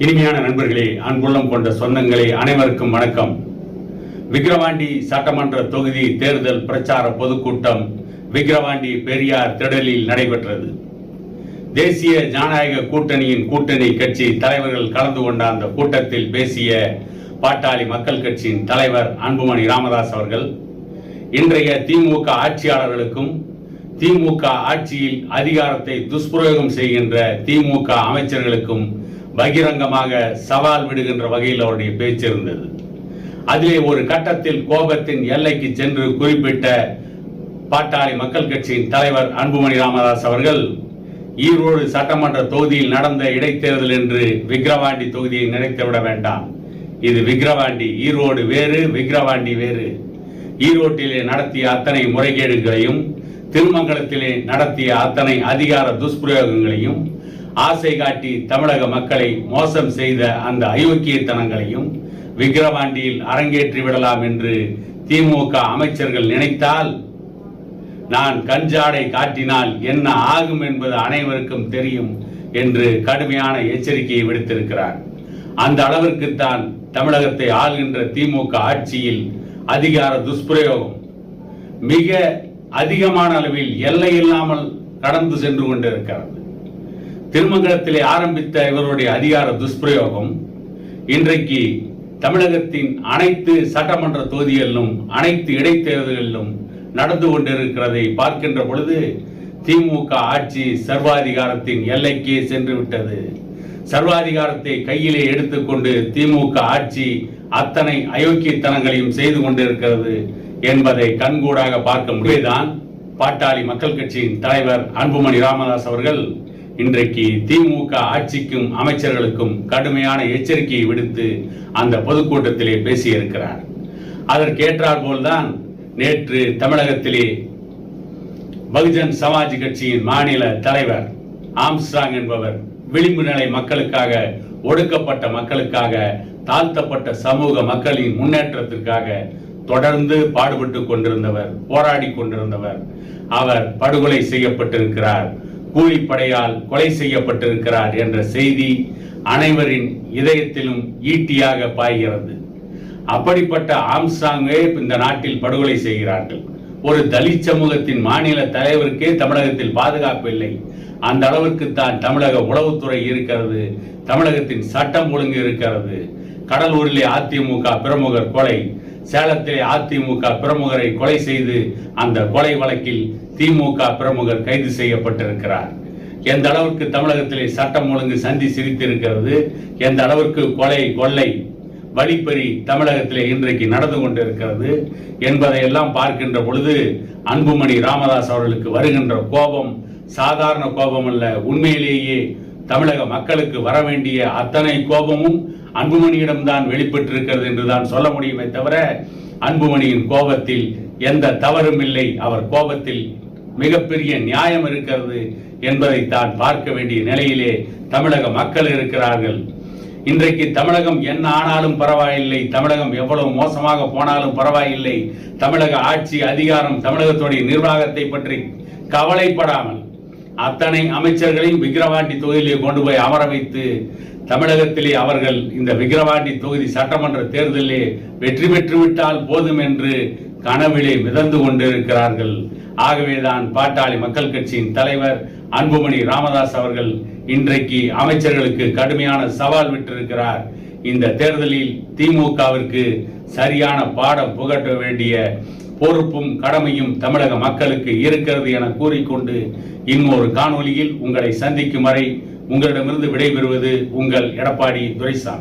இனிமையான நண்பர்களே அன்புள்ளம் கொண்ட சொந்தங்களே அனைவருக்கும் வணக்கம். விக்கிரவாண்டி சட்டமன்ற தொகுதி தேர்தல் பிரச்சார பொதுக்கூட்டம் விக்கிரவாண்டி பெரியார் திடலில் நடைபெற்றது. தேசிய ஜனநாயக கூட்டணியின் கூட்டணி கட்சி தலைவர்கள் கலந்து கொண்ட அந்த கூட்டத்தில் பேசிய பாட்டாளி மக்கள் கட்சியின் தலைவர் அன்புமணி ராமதாஸ் அவர்கள் இன்றைய திமுக ஆட்சியாளர்களுக்கும் திமுக ஆட்சியில் அதிகாரத்தை துஷ்பிரயோகம் செய்கின்ற திமுக அமைச்சர்களுக்கும் பகிரங்கமாக சவால் விடுகின்ற வகையில் அவருடைய பேச்சு இருந்தது. அதிலே ஒரு கட்டத்தில் கோபத்தின் எல்லைக்கு சென்று குறிப்பிட்ட பாட்டாளி மக்கள் கட்சியின் தலைவர் அன்புமணி ராமதாஸ் அவர்கள் ஈரோடு சட்டமன்ற தொகுதியில் நடந்த இடைத்தேர்தல் என்று விக்கிரவாண்டி தொகுதியை நினைத்துவிட வேண்டாம். இது விக்கிரவாண்டி ஈரோடு வேறு விக்கிரவாண்டி வேறு. ஈரோட்டிலே நடத்திய அத்தனை முறைகேடுகளையும் திருமங்கலத்திலே நடத்திய அத்தனை அதிகார துஷ்பிரயோகங்களையும் ஆசை காட்டி தமிழக மக்களை மோசம் செய்த அந்த அயோக்கியத்தனங்களையும் விக்கிரவாண்டியில் அரங்கேற்றி விடலாம் என்று திமுக அமைச்சர்கள் நினைத்தால் நான் கஞ்சாடை காட்டினால் என்ன ஆகும் என்பது அனைவருக்கும் தெரியும் என்று கடுமையான எச்சரிக்கையை விடுத்திருக்கிறார். அந்த அளவிற்குத்தான் தமிழகத்தை ஆள்கின்ற திமுக ஆட்சியில் அதிகார துஷ்பிரயோகம் மிக அதிகமான அளவில் எல்லை இல்லாமல் கடந்து சென்று கொண்டிருக்கிறது. திருமங்கலத்திலே ஆரம்பித்த இவருடைய அதிகார துஷ்பிரயோகம் இன்றைக்கு தமிழகத்தின் அனைத்து சட்டமன்ற தொகுதிகளிலும் அனைத்து இடைத்தேர்தல்களிலும் நடந்து கொண்டிருக்கிறதை பார்க்கின்ற பொழுது திமுக ஆட்சி சர்வாதிகாரத்தின் எல்லைக்கே சென்று விட்டது சர்வாதிகாரத்தை கையிலே எடுத்துக்கொண்டு திமுக ஆட்சி அத்தனை அயோக்கியத்தனங்களையும் செய்து கொண்டிருக்கிறது என்பதை கண்கூடாக பார்க்க முடியதான் பாட்டாளி மக்கள் கட்சியின் தலைவர் அன்புமணி ராமதாஸ் அவர்கள் இன்றைக்கு திமுக ஆட்சிக்கும் அமைச்சர்களுக்கும் கடுமையான எச்சரிக்கையை விடுத்து அந்த பொதுக்கூட்டத்திலே பேசியிருக்கிறார். அதற்கேற்றார் போல்தான் நேற்று தமிழகத்திலே பகுஜன் சமாஜ் கட்சியின் மாநில தலைவர் ஆம்ஸ்ட்ராங் என்பவர் விளிம்பு நிலை மக்களுக்காக ஒடுக்கப்பட்ட மக்களுக்காக தாழ்த்தப்பட்ட சமூக மக்களின் முன்னேற்றத்திற்காக தொடர்ந்து பாடுபட்டு கொண்டிருந்தவர் போராடி கொண்டிருந்தவர். அவர் படுகொலை செய்யப்பட்டிருக்கிறார். கூலிப்படையால் கொலை செய்யப்பட்டிருக்கிறார் என்ற செய்தி அனைவரின் இதயத்திலும் ஈட்டியாக பாய்கிறது. அப்படிப்பட்ட ஆம்சாங்கே இந்த நாட்டில் படுகொலை செய்கிறார்கள். ஒரு தலித் சமூகத்தின் மாநில தலைவருக்கே தமிழகத்தில் பாதுகாப்பு இல்லை. அந்த அளவிற்கு தான் தமிழக உளவுத்துறை இருக்கிறது. தமிழகத்தின் சட்டம் ஒழுங்கு இருக்கிறது. கடலூரிலே அதிமுக பிரமுகர் கொலை. சேலத்திலே அதிமுக பிரமுகரை கொலை செய்து அந்த கொலை வழக்கில் திமுக பிரமுகர் கைது செய்யப்பட்டிருக்கிறார். எந்த அளவுக்கு தமிழகத்திலே சட்டம் ஒழுங்கு சந்தி சிரித்திருக்கிறது எந்த அளவிற்கு கொலை கொள்ளை வழிப்பறி தமிழகத்திலே இன்றைக்கு நடந்து கொண்டிருக்கிறது என்பதை எல்லாம் பார்க்கின்ற பொழுது அன்புமணி ராமதாஸ் அவர்களுக்கு வருகின்ற கோபம் சாதாரண கோபம் அல்ல உண்மையிலேயே தமிழக மக்களுக்கு வர வேண்டிய அத்தனை கோபமும் அன்புமணியிடம்தான் வெளிப்பட்டிருக்கிறது என்றுதான் சொல்ல முடியுமே தவிர அன்புமணியின் கோபத்தில் எந்த தவறும் இல்லை. அவர் கோபத்தில் மிகப்பெரிய நியாயம் இருக்கிறது என்பதை தான் பார்க்க வேண்டிய நிலையிலே தமிழக மக்கள் இருக்கிறார்கள். இன்றைக்கு தமிழகம் என்ன ஆனாலும் பரவாயில்லை. தமிழகம் எவ்வளவு மோசமாக போனாலும் பரவாயில்லை. தமிழக ஆட்சி அதிகாரம் தமிழகத்துடைய நிர்வாகத்தை பற்றி கவலைப்படாமல் அத்தனை அமைச்சர்களையும் விக்கிரவாண்டி தொகுதியிலே கொண்டு போய் அமர வைத்து தமிழகத்திலே அவர்கள் இந்த விக்கிரவாண்டி தொகுதி சட்டமன்ற தேர்தலிலே வெற்றி பெற்றுவிட்டால் போதும் என்று கனவிலே மிதந்து கொண்டிருக்கிறார்கள். ஆகவேதான் பாட்டாளி மக்கள் கட்சியின் தலைவர் அன்புமணி ராமதாஸ் அவர்கள் இன்றைக்கு அமைச்சர்களுக்கு கடுமையான சவால் விட்டிருக்கிறார். இந்த தேர்தலில் திமுகவிற்கு சரியான பாடம் புகட்ட வேண்டிய பொறுப்பும் கடமையும் தமிழக மக்களுக்கு இருக்கிறது என கூறிக்கொண்டு இன்னொரு காணொலியில் உங்களை சந்திக்கும் வரை உங்களிடமிருந்து விடைபெறுவது உங்கள் எடப்பாடி துரைசாமி.